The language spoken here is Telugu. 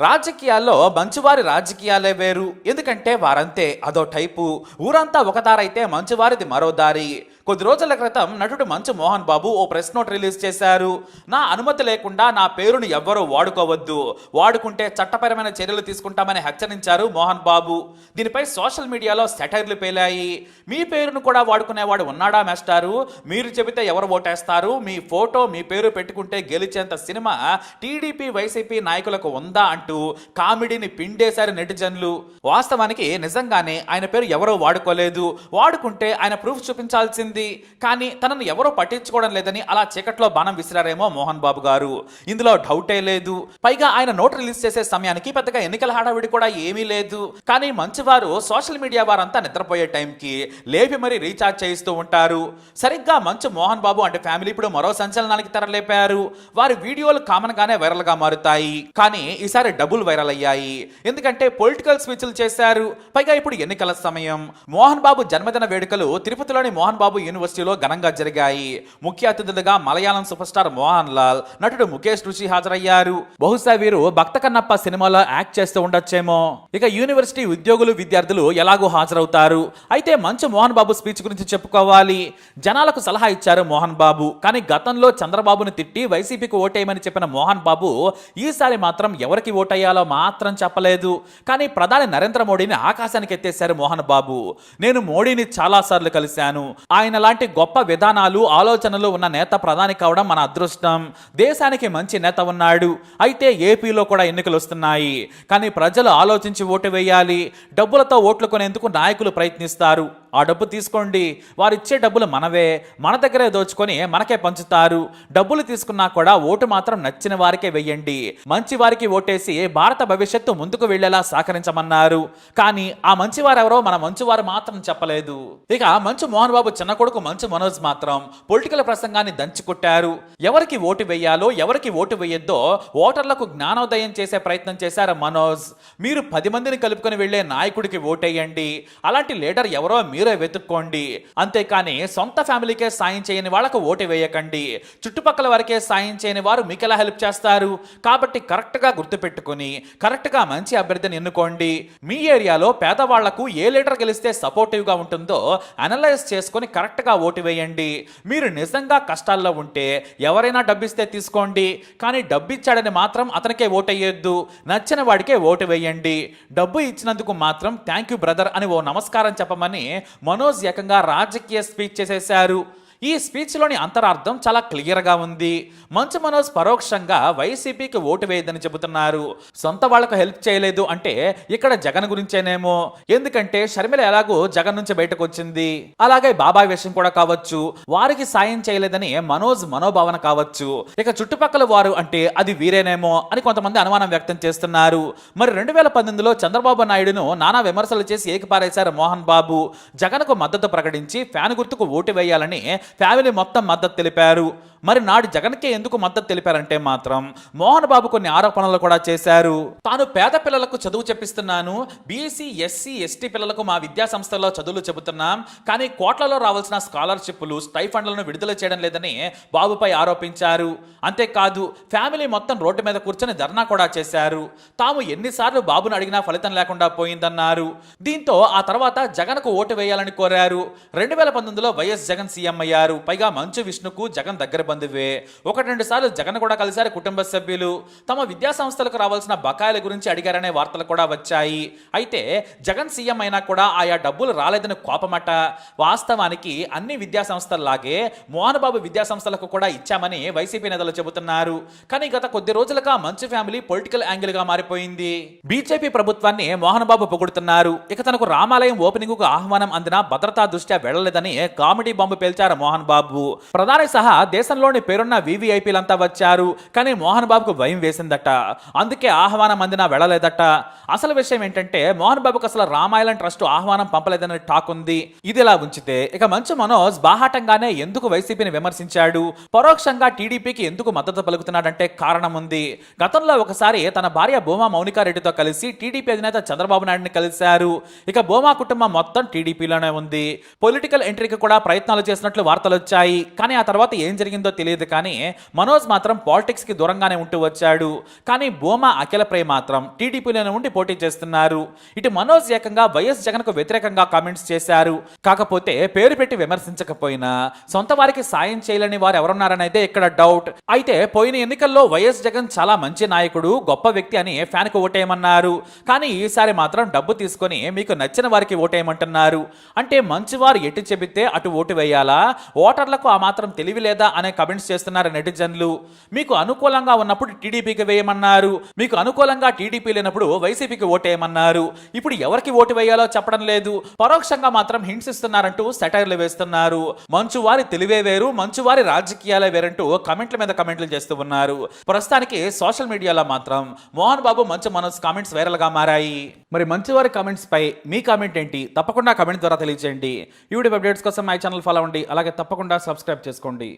రాజకీయాల్లో మంచివారి రాజకీయాలే వేరు. ఎందుకంటే వారంతే అదో టైపు. ఊరంతా ఒక దారైతే మంచివారిది మరో దారి. కొద్ది రోజుల క్రితం నటుడు మంచు మోహన్ బాబు ఓ ప్రెస్ నోట్ రిలీజ్ చేశారు. నా అనుమతి లేకుండా నా పేరును ఎవ్వరూ వాడుకోవద్దు. వాడుకుంటే చట్టపరమైన చర్యలు తీసుకుంటామని హెచ్చరించారు మోహన్ బాబు. దీనిపై సోషల్ మీడియాలో సెటైర్లు పేలాయి. మీ పేరును కూడా వాడుకునేవాడు ఉన్నాడా మేస్టారు? మీరు చెబితే ఎవరు ఓటేస్తారు? మీ ఫోటో మీ పేరు పెట్టుకుంటే గెలిచేంత సినిమా టీడీపీ వైసీపీ నాయకులకు ఉందా అంటూ కామెడీని పిండేశారు నెటిజన్లు. వాస్తవానికి నిజంగానే ఆయన పేరు ఎవరో వాడుకోలేదు. వాడుకుంటే ఆయన ప్రూఫ్ చూపించాల్సింది కానీ తనను ఎవరో పట్టించుకోవడం లేదని అలా చీకట్లో బాణం విసిరారేమో మోహన్ బాబు గారు. ఇందులో డౌటే లేదు. పైగా ఆయన నోట్ రిలీజ్ చేసే సమయానికి పెద్దగా ఎన్నికల హడావిడి కూడా ఏమీ లేదు. కానీ మంచివారు సోషల్ మీడియా వారంతా నిద్రపోయే టైంకి లేపి మరీ రీఛార్జ్ చేయిస్తూ ఉంటారు. సరిగ్గా మంచు మోహన్ బాబు అంటే ఫ్యామిలీ ఇప్పుడు మరో సంచలనానికి తెరలేపారు వారి వీడియోలు కామన్ గానే వైరల్గా మారుతాయి. కానీ ఈసారి డబుల్ వైరల్ అయ్యాయి. ఎందుకంటే పొలిటికల్ స్పీచ్లు చేశారు. పైగా ఇప్పుడు ఎన్నికల సమయం. మోహన్ బాబు జన్మదిన వేడుకలు తిరుపతిలోని మోహన్ బాబు యూనివర్సిటీలో ఘనంగా జరిగాయి. ముఖ్య అతిథులుగా మలయాళం సూపర్ స్టార్ మోహన్ లాల్ నటుడు ముఖేష్ రుషి హాజరయ్యారు. బహుశా వీరు భక్త కన్నప్ప సినిమాలో యాక్ట్ చేస్తూ ఉండొచ్చేమో. ఇక యూనివర్సిటీ ఉద్యోగులు విద్యార్థులు ఎలాగో హాజరవుతారు? అయితే మంచు మోహన్ బాబు స్పీచ్ గురించి చెప్పుకోవాలి. జనాలకు సలహా ఇచ్చారు మోహన్ బాబు. కానీ గతంలో చంద్రబాబును తిట్టి వైసీపీకి ఓటేయమని చెప్పిన మోహన్ బాబు ఈసారి మాత్రం ఎవరికి ఓటేయాలో మాత్రం చెప్పలేదు. కానీ ప్రధాని నరేంద్ర మోడీని ఆకాశానికి ఎత్తేశారు మోహన్ బాబు. నేను మోడీని చాలాసార్లు కలిశాను. ఆయన లాంటి గొప్ప విధానాలు ఆలోచనలు ఉన్న నేత ప్రధాని కావడం మన అదృష్టం. దేశానికి మంచి నేత ఉన్నాడు. అయితే ఏపీలో కూడా ఎన్నికలు వస్తున్నాయి. కానీ ప్రజలు ఆలోచించి ఓటు వేయాలి. డబ్బులతో ఓట్లు కొనేందుకు నాయకులు ప్రయత్నిస్తారు. ఆ డబ్బు తీసుకోండి. వారు ఇచ్చే డబ్బులు మనవే. మన దగ్గరే దోచుకొని మనకే పంచుతారు. డబ్బులు తీసుకున్నా కూడా ఓటు మాత్రం నచ్చిన వారికే వెయ్యండి మంచి వారికి ఓటేసి భారత భవిష్యత్తు ముందుకు వెళ్ళేలా సహకరించమన్నారు. కానీ ఆ మంచివారెవరో మన మంచివారు మాత్రం చెప్పలేదు. ఇక మంచు మోహన్ బాబు చిన్న కొడుకు మంచు మనోజ్ మాత్రం పొలిటికల్ ప్రసంగాన్ని దంచుకొట్టారు ఎవరికి ఓటు వేయాలో ఎవరికి ఓటు వేయొద్దో ఓటర్లకు జ్ఞానోదయం చేసే ప్రయత్నం చేశారు మనోజ్. మీరు పది మందిని కలుపుకొని వెళ్ళే నాయకుడికి ఓటేయండి. అలాంటి లీడర్ ఎవరో మీరే వెతుక్కోండి. అంతేకాని సొంత ఫ్యామిలీకే సాయం చేయని వాళ్ళకు ఓటు వేయకండి. చుట్టుపక్కల వారికే సాయం చేయని వారు మీకెలా హెల్ప్ చేస్తారు? కాబట్టి కరెక్ట్గా గుర్తుపెట్టుకుని కరెక్ట్గా మంచి అభ్యర్థిని ఎన్నుకోండి. మీ ఏరియాలో పేదవాళ్ళకు ఏ లీడర్ గెలిస్తే సపోర్టివ్గా ఉంటుందో అనలైజ్ చేసుకొని కరెక్ట్గా ఓటు వేయండి. మీరు నిజంగా కష్టాల్లో ఉంటే ఎవరైనా డబ్బిస్తే తీసుకోండి. కానీ డబ్బు ఇచ్చాడని మాత్రం అతనికే ఓటేయొద్దు. నచ్చిన వాడికే ఓటు వేయండి. డబ్బు ఇచ్చినందుకు మాత్రం థ్యాంక్ యూ బ్రదర్ అని ఓ నమస్కారం చెప్పమని మనోజ్ ఏకంగా రాజకీయ స్పీచ్ చేసేశారు. ఈ స్పీచ్లోని అంతరార్థం చాలా క్లియర్గా ఉంది. మంచు మనోజ్ పరోక్షంగా వైసీపీకి ఓటు వేయదని చెబుతున్నారు. సొంత వాళ్ళకు హెల్ప్ చేయలేదు అంటే ఇక్కడ జగన్ గురించేనేమో. ఎందుకంటే షర్మిల ఎలాగో జగన్ నుంచి బయటకు వచ్చింది. అలాగే బాబాయ్ విషయం కూడా కావచ్చు. వారికి సాయం చేయలేదని మనోజ్ మనోభావన కావచ్చు. ఇక చుట్టుపక్కల వారు అంటే అది వీరేనేమో అని కొంతమంది అనుమానం వ్యక్తం చేస్తున్నారు. మరి రెండు వేల పంతొమ్మిదిలో చంద్రబాబు నాయుడును నానా విమర్శలు చేసి ఏకిపారేశారు మోహన్ బాబు. జగన్కు మద్దతు ప్రకటించి ఫ్యాన్ గుర్తుకు ఓటు వేయాలని ఫ్యామిలీ మొత్తం మద్దతు తెలిపారు. మరి నాడు జగన్కే ఎందుకు మద్దతు తెలిపారంటే మాత్రం మోహన్ బాబు కొన్ని ఆరోపణలు కూడా చేశారు. తాను పేద పిల్లలకు చదువు చెప్పిస్తున్నాను. బీసీ ఎస్సీ ఎస్టీ పిల్లలకు మా విద్యా సంస్థల్లో చదువులు చెబుతున్నాం. కానీ కోట్లలో రావాల్సిన స్కాలర్షిప్లు స్టైఫండ్లను విడుదల చేయడం లేదని బాబుపై ఆరోపించారు. అంతేకాదు ఫ్యామిలీ మొత్తం రోడ్డు మీద కూర్చొని ధర్నా కూడా చేశారు. తాము ఎన్నిసార్లు బాబును అడిగినా ఫలితం లేకుండా పోయిందన్నారు. దీంతో ఆ తర్వాత జగన్కు ఓటు వేయాలని కోరారు. రెండు వేల పంతొమ్మిదిలో వైఎస్ జగన్ సీఎం అయ్యారు. పైగా మంచు విష్ణుకు జగన్ దగ్గర బంధువే. ఒకటి రెండు సార్లు జగన్ కూడా కలిశారు కుటుంబ సభ్యులు. తమ విద్యా సంస్థలకు రావాల్సిన బకాయిల గురించి అడిగారనే వార్తలు కూడా వచ్చాయి. అయితే జగన్ సీఎం అయినా కూడా ఆయా డబ్బులు రాలేదని కోపమట. వాస్తవానికి అన్ని విద్యా సంస్థల్లాగే మోహన్బాబు విద్యా సంస్థలకు కూడా ఇచ్చామని వైసీపీ నేతలు చెబుతున్నారు. కానీ గత కొద్ది రోజులుగా మంచు ఫ్యామిలీ పొలిటికల్ యాంగిల్గా మారిపోయింది. బీజేపీ ప్రభుత్వాన్ని మోహన్బాబు పొగుడుతున్నారు. ఇక తనకు రామాలయం ఓపెనింగ్కు ఆహ్వానం అందిన భద్రతా దృష్ట్యా వెళ్ళలేదని కామెడీ బాంబు పేల్చారు మోహన్ బాబు. ప్రధాని సహా దేశంలోని పేరున్న వీవీఐపీలంతా వచ్చారు. కానీ మోహన్ బాబుకు భయం వేసిందట. అందుకే ఆహ్వానం అందినా వెళ్ళలేదట. అసలు విషయం ఏంటంటే మోహన్ బాబుకు అసలు రామాయణం ట్రస్ట్ ఆహ్వానం పంపలేదని టాక్ ఉంది. ఇదిలా ఉంచితే ఇక మంచు మనోజ్ బాహాటంగానే ఎందుకు వైసీపీని విమర్శించాడు? పరోక్షంగా టీడీపీకి ఎందుకు మద్దతు పలుకుతున్నాడంటే కారణం ఉంది. గతంలో ఒకసారి తన భార్య భూమా మౌనికారెడ్డితో కలిసి టీడీపీ అధినేత చంద్రబాబు నాయుడిని కలిశారు. ఇక భూమా కుటుంబం మొత్తం టీడీపీలోనే ఉంది. పొలిటికల్ ఎంట్రీకి కూడా ప్రయత్నాలు చేసినట్లు వార్తలు వార్తలు వచ్చాయి కానీ ఆ తర్వాత ఏం జరిగిందో తెలియదు కానీ మనోజ్ మాత్రం పాలిటిక్స్కి దూరంగానే ఉంటూ వచ్చాడు. కానీ భూమా అఖిల మాత్రం టీడీపీలోనే ఉండి పోటీ చేస్తున్నారు. ఇటు మనోజ్ ఏకంగా వైఎస్ జగన్కు వ్యతిరేకంగా కామెంట్స్ చేశారు. కాకపోతే పేరు పెట్టి విమర్శించకపోయినా సొంత వారికి సాయం చేయలేని వారు ఎవరున్నారని అయితే ఇక్కడ డౌట్. అయితే పోయిన ఎన్నికల్లో వైఎస్ జగన్ చాలా మంచి నాయకుడు గొప్ప వ్యక్తి అని ఫ్యాన్కు ఓటేయమన్నారు. కానీ ఈసారి మాత్రం డబ్బు తీసుకొని మీకు నచ్చిన వారికి ఓటేయమంటున్నారు. అంటే మంచివారు ఎటు చెబితే అటు ఓటు వేయాలా? ఓటర్లకు ఆ మాత్రం తెలివి లేదా అనే కమెంట్స్ చేస్తున్నారు నెటిజన్లు. మీకు అనుకూలంగా ఉన్నప్పుడు టీడీపీకి వేయమన్నారు. మీకు అనుకూలంగా టీడీపీ లేనప్పుడు వైసీపీకి ఓటేయమన్నారు. ఇప్పుడు ఎవరికి ఓటు వేయాలో చెప్పడం లేదు. పరోక్షంగా మాత్రం హింట్స్ ఇస్తున్నారంటూ సెటైర్లు వేస్తున్నారు. మంచువారి తెలివే వేరు మంచువారి రాజకీయాలే వేరంటూ కమెంట్ల మీద కమెంట్లు చేస్తూ ఉన్నారు. ప్రస్తుతానికి సోషల్ మీడియాలో మాత్రం మోహన్ బాబు మంచు మనోజ్ కామెంట్స్ వైరల్గా మారాయి. మరి మంచివారి కామెంట్స్ పై మీ కామెంట్ ఏంటి? తప్పకుండా కామెంట్ ద్వారా తెలియజేయండి ఈ వీడియో అప్డేట్స్ కోసం మై ఛానల్ ఫాలో అవ్వండి. అలాగే తప్పకుండా సబ్స్క్రైబ్ చేసుకోండి.